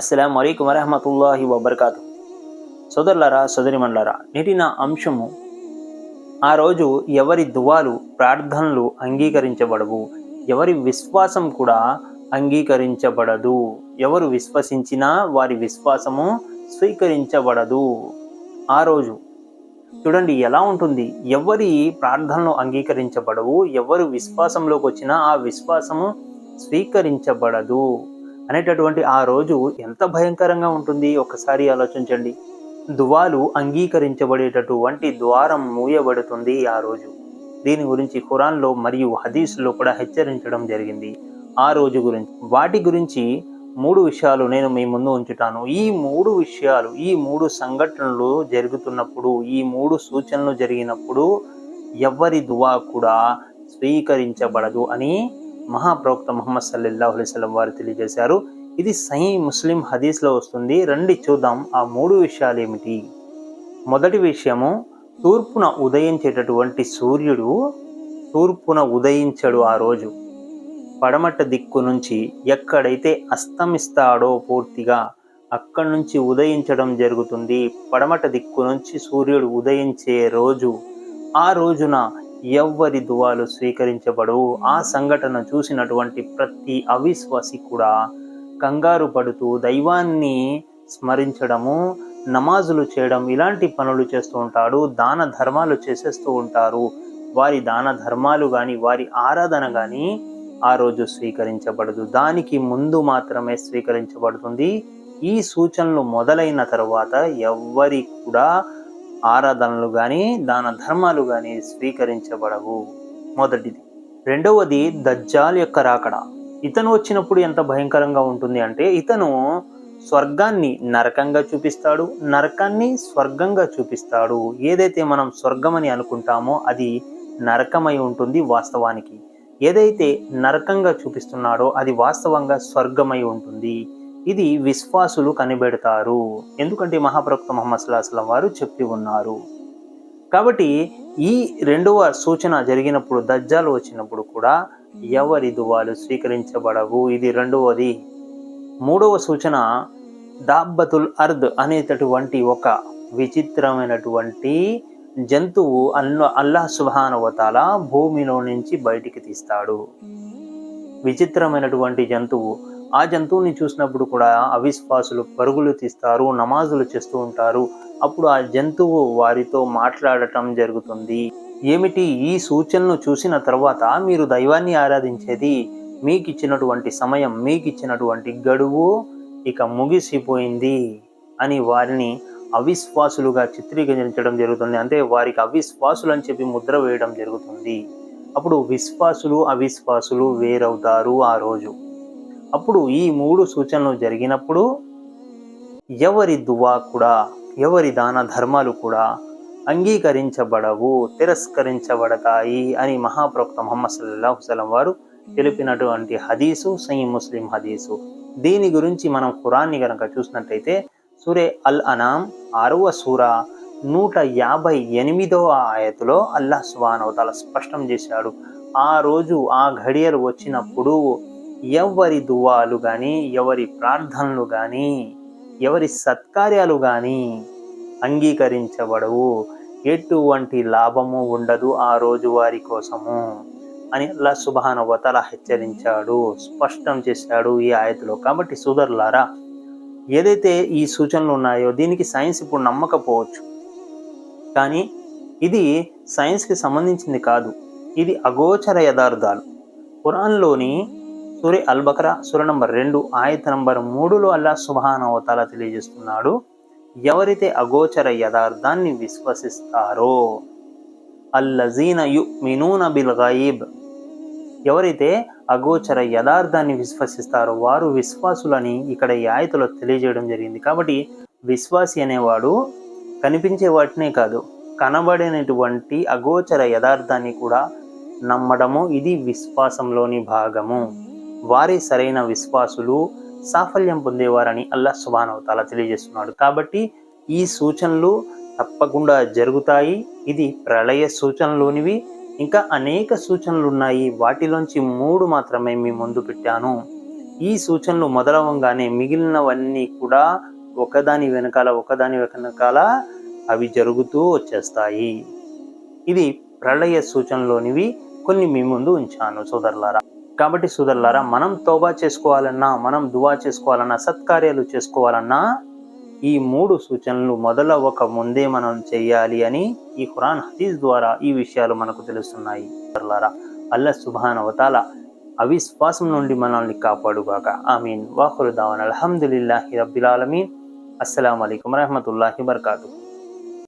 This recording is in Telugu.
అస్సలం వలైకుం వరహమతుల్లాహి వబర్కాతు. సోదరులారా సోదరిమణులారా నేటి నా అంశము ఆ రోజు ఎవరి దువాలు ప్రార్థనలు అంగీకరించబడవు ఎవరి విశ్వాసం కూడా అంగీకరించబడదు ఎవరు విశ్వసించినా వారి విశ్వాసము స్వీకరించబడదు. ఆ రోజు చూడండి ఎలా ఉంటుంది ఎవరి ప్రార్థనలు అంగీకరించబడవు ఎవరు విశ్వాసంలోకి వచ్చినా ఆ విశ్వాసము స్వీకరించబడదు. అనేటటువంటి ఆ రోజు ఎంత భయంకరంగా ఉంటుంది? ఒకసారి ఆలోచించండి. దువాలు అంగీకరించబడేటటువంటి ద్వారం మూయబడుతుంది ఆ రోజు. దీని గురించి ఖురాన్లో మరియు హదీస్లో కూడా హెచ్చరించడం జరిగింది ఆ రోజు గురించి. వాటి గురించి మూడు విషయాలు నేను మీ ముందు ఉంచుతాను. ఈ మూడు విషయాలు ఈ మూడు సంఘటనలు జరుగుతున్నప్పుడు ఈ మూడు సూచనలు జరిగినప్పుడు ఎవరి దువా కూడా స్వీకరించబడదు అని మహాప్రవక్త మొహమ్మద్ సల్లల్లాహు అలైవలం వారు తెలియజేశారు. ఇది సహీ ముస్లిం హదీస్లో వస్తుంది. రండి చూద్దాం ఆ మూడు విషయాలు ఏమిటి మొదటి విషయము తూర్పున ఉదయించేటటువంటి సూర్యుడు తూర్పున ఉదయించడు ఆ రోజు. పడమట దిక్కు నుంచి ఎక్కడైతే అస్తమిస్తాడో పూర్తిగా అక్కడి నుంచి ఉదయించడం జరుగుతుంది. పడమట దిక్కు నుంచి సూర్యుడు ఉదయించే రోజు ఆ రోజున ఎవ్వరి దువాలు స్వీకరించబడవు. ఆ సంఘటన చూసినటువంటి ప్రతి అవిశ్వాసి కూడా కంగారు పడుతూ దైవాన్ని స్మరించడము నమాజులు చేయడం ఇలాంటి పనులు చేస్తూ ఉంటాడు దాన ధర్మాలు చేసేస్తూ ఉంటారు. వారి దాన ధర్మాలు కానీ వారి ఆరాధన కానీ ఆ రోజు స్వీకరించబడదు. దానికి ముందు మాత్రమే స్వీకరించబడుతుంది. ఈ సూచనలు మొదలైన తర్వాత ఎవ్వరి కూడా ఆరాధనలు కానీ దాన ధర్మాలు కానీ స్వీకరించబడవు. మొదటిది. రెండవది దజ్జాల్ యొక్క రాకడ. ఇతను వచ్చినప్పుడు ఎంత భయంకరంగా ఉంటుంది అంటే ఇతను స్వర్గాన్ని నరకంగా చూపిస్తాడు నరకాన్ని స్వర్గంగా చూపిస్తాడు. ఏదైతే మనం స్వర్గమని అనుకుంటామో అది నరకమై ఉంటుంది వాస్తవానికి. ఏదైతే నరకంగా చూపిస్తున్నాడో అది వాస్తవంగా స్వర్గమై ఉంటుంది. ఇది విశ్వాసులు కనిపెడతారు ఎందుకంటే మహాప్రవక్త మహమ్మద్ సుల్లాహస్లం వారు చెప్పి ఉన్నారు. కాబట్టి ఈ రెండవ సూచన జరిగినప్పుడు దజ్జాలు వచ్చినప్పుడు కూడా ఎవరి దువాలు స్వీకరించబడవు? ఇది రెండవది. మూడవ సూచన దాబ్బతుల్ అర్ద్ అనేటటువంటి ఒక విచిత్రమైనటువంటి జంతువు అల్ల అల్లాహ్ సుభానవతాల భూమిలో నుంచి బయటికి తీస్తాడు. విచిత్రమైనటువంటి జంతువు. ఆ జంతువుని చూసినప్పుడు కూడా అవిశ్వాసులు పరుగులు తీస్తారు నమాజులు చేస్తూ ఉంటారు. అప్పుడు ఆ జంతువు వారితో మాట్లాడటం జరుగుతుంది. ఏమిటి? ఈ సూచనను చూసిన తర్వాత మీరు దైవాన్ని ఆరాధించేది మీకు ఇచ్చినటువంటి సమయం మీకు ఇచ్చినటువంటి గడువు ఇక ముగిసిపోయింది అని వారిని అవిశ్వాసులుగా చిత్రీకరించడం జరుగుతుంది. అంటే వారికి అవిశ్వాసులు అని చెప్పి ముద్ర వేయడం జరుగుతుంది. అప్పుడు విశ్వాసులు అవిశ్వాసులు వేరవుతారు ఆ రోజు. అప్పుడు ఈ మూడు సూచనలు జరిగినప్పుడు ఎవరి దువా కూడా ఎవరి దాన ధర్మాలు కూడా అంగీకరించబడవు తిరస్కరించబడతాయి అని మహాప్రవక్త మొహమ్మద్ సల్లాహు సలం వారు తెలిపినటువంటి హదీసు సై ముస్లిం హదీసు. దీని గురించి మనం ఖురాన్ని కనుక చూసినట్టయితే సూరే అల్ అనాం ఆరవ సూర నూట యాభై ఎనిమిదవ ఆయతలో అల్లాహ్ సుబానవతాల స్పష్టం చేశాడు. ఆ రోజు ఆ ఘడియలు వచ్చినప్పుడు ఎవరి దువాలు కానీ ఎవరి ప్రార్థనలు కానీ ఎవరి సత్కార్యాలు కానీ అంగీకరించబడవు. ఎటువంటి లాభము ఉండదు ఆ రోజు వారి కోసము అని అల్లా సుబాన హెచ్చరించాడు స్పష్టం చేశాడు ఈ ఆయతలో. కాబట్టి సోదరులారా ఏదైతే ఈ సూచనలు ఉన్నాయో దీనికి సైన్స్ ఇప్పుడు నమ్మకపోవచ్చు. కానీ ఇది సైన్స్కి సంబంధించింది కాదు. ఇది అగోచర యథార్థాలు. ఖురాన్లోని సూర్య అల్బకరా సూర్య నంబర్ రెండు ఆయత నంబర్ మూడులో అల్లా సుబానవతాల తెలియజేస్తున్నాడు ఎవరైతే అగోచర యథార్థాన్ని విశ్వసిస్తారో అల్లజీన యు మినూన బిల్ గయీబ్ ఎవరైతే అగోచర యథార్థాన్ని విశ్వసిస్తారో వారు విశ్వాసులని ఇక్కడ ఈ ఆయతలో తెలియజేయడం జరిగింది. కాబట్టి విశ్వాసి అనేవాడు కనిపించే వాటినే కాదు కనబడినటువంటి అగోచర యథార్థాన్ని కూడా నమ్మడము ఇది విశ్వాసంలోని భాగము. వారి సరైన విశ్వాసులు సాఫల్యం పొందేవారని అల్లా సుబానవతాల తెలియజేస్తున్నాడు. కాబట్టి ఈ సూచనలు తప్పకుండా జరుగుతాయి. ఇది ప్రళయ సూచనలోనివి. ఇంకా అనేక సూచనలు ఉన్నాయి. వాటిలోంచి మూడు మాత్రమే మీ ముందు పెట్టాను. ఈ సూచనలు మొదలవంగానే మిగిలినవన్నీ కూడా ఒకదాని వెనకాల ఒకదాని వెనకాల అవి జరుగుతూ వచ్చేస్తాయి. ఇది ప్రళయ సూచనలోనివి. కొన్ని మీ ముందు ఉంచాను సోదరులారా. కాబట్టి సోదరులారా మనం తోబా చేసుకోవాలన్నా మనం దువా చేసుకోవాలన్నా సత్కార్యాలు చేసుకోవాలన్నా ఈ మూడు సూచనలు మొదలవ్వక ముందే మనం చేయాలి అని ఈ ఖురాన్ హదీస్ ద్వారా ఈ విషయాలు మనకు తెలుస్తున్నాయి. సోదరులారా అల్లా సుబాన్ అవతాల అవిశ్వాసం నుండి మనల్ని కాపాడుగాక. ఆమీన్. వాహురు దావన్ అల్హమ్దులిల్లాహి రబ్బిల్ అస్సలం అయికం వరహమతుల్లాహి వబర్కాతు.